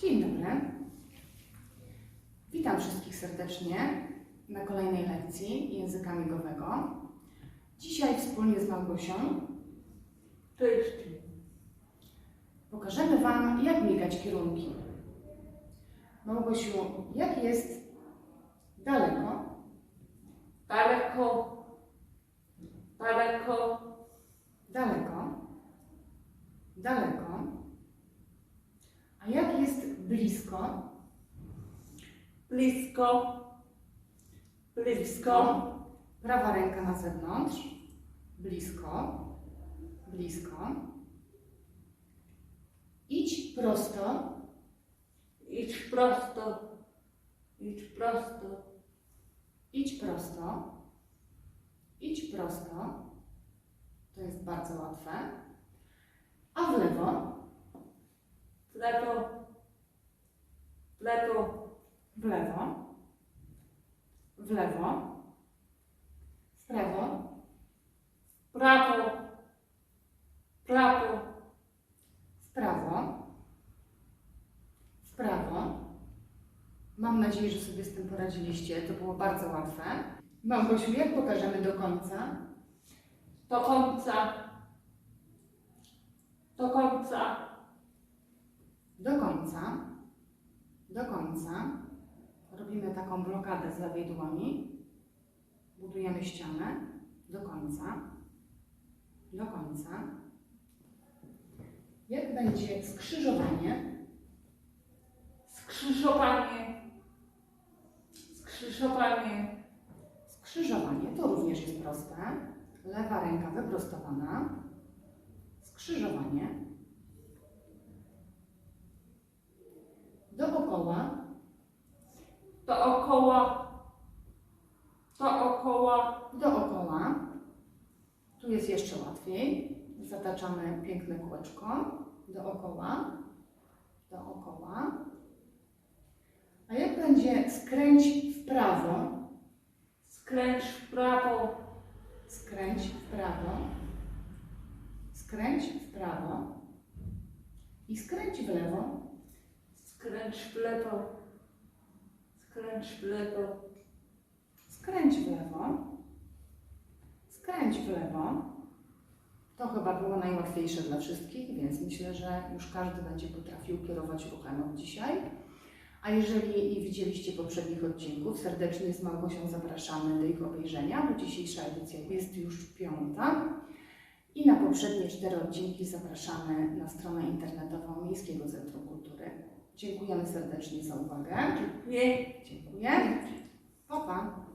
Dzień dobry. Witam wszystkich serdecznie na kolejnej lekcji języka migowego. Dzisiaj wspólnie z Małgosią Cześć. pokażemy Wam, jak migać kierunki. Małgosiu, jak jest daleko, Daleko. Daleko. daleko, daleko, jak jest blisko, Blisko. Blisko. prawa ręka na zewnątrz, blisko, blisko. Idź prosto, Idź prosto. Idź prosto. idź prosto, idź prosto. To jest bardzo łatwe. A w lewo, W lewo. W lewo. w lewo, w lewo, w prawo, Prawo. Prawo. w prawo, w prawo. Mam nadzieję, że sobie z tym poradziliście. To było bardzo łatwe. Małgosiu, jak pokażemy do końca? Do końca. Do końca. Do końca. Do końca. Robimy taką blokadę z lewej dłoni. Budujemy ścianę. Do końca. Do końca. Jak będzie skrzyżowanie? Skrzyżowanie. Skrzyżowanie. Skrzyżowanie to również jest proste. Lewa ręka wyprostowana. Skrzyżowanie. Dookoła. Dookoła. Dookoła. Dookoła. Tu jest jeszcze łatwiej. Zataczamy piękne kółeczko. Dookoła. Dookoła. A jak będzie skręć w prawo, Skręć w prawo. skręć w prawo, skręć w prawo i skręć w lewo, Skręć w lewo. Skręć w lewo. skręć w lewo, skręć w lewo. To chyba było najłatwiejsze dla wszystkich, więc myślę, że już każdy będzie potrafił kierować ruchem od dzisiaj. A jeżeli widzieliście poprzednich odcinków, serdecznie z Małgosią zapraszamy do ich obejrzenia, bo dzisiejsza edycja jest już piąta. I na poprzednie cztery odcinki zapraszamy na stronę internetową Miejskiego Centrum Kultury. Dziękujemy serdecznie za uwagę. Dziękuję. Pa, pa.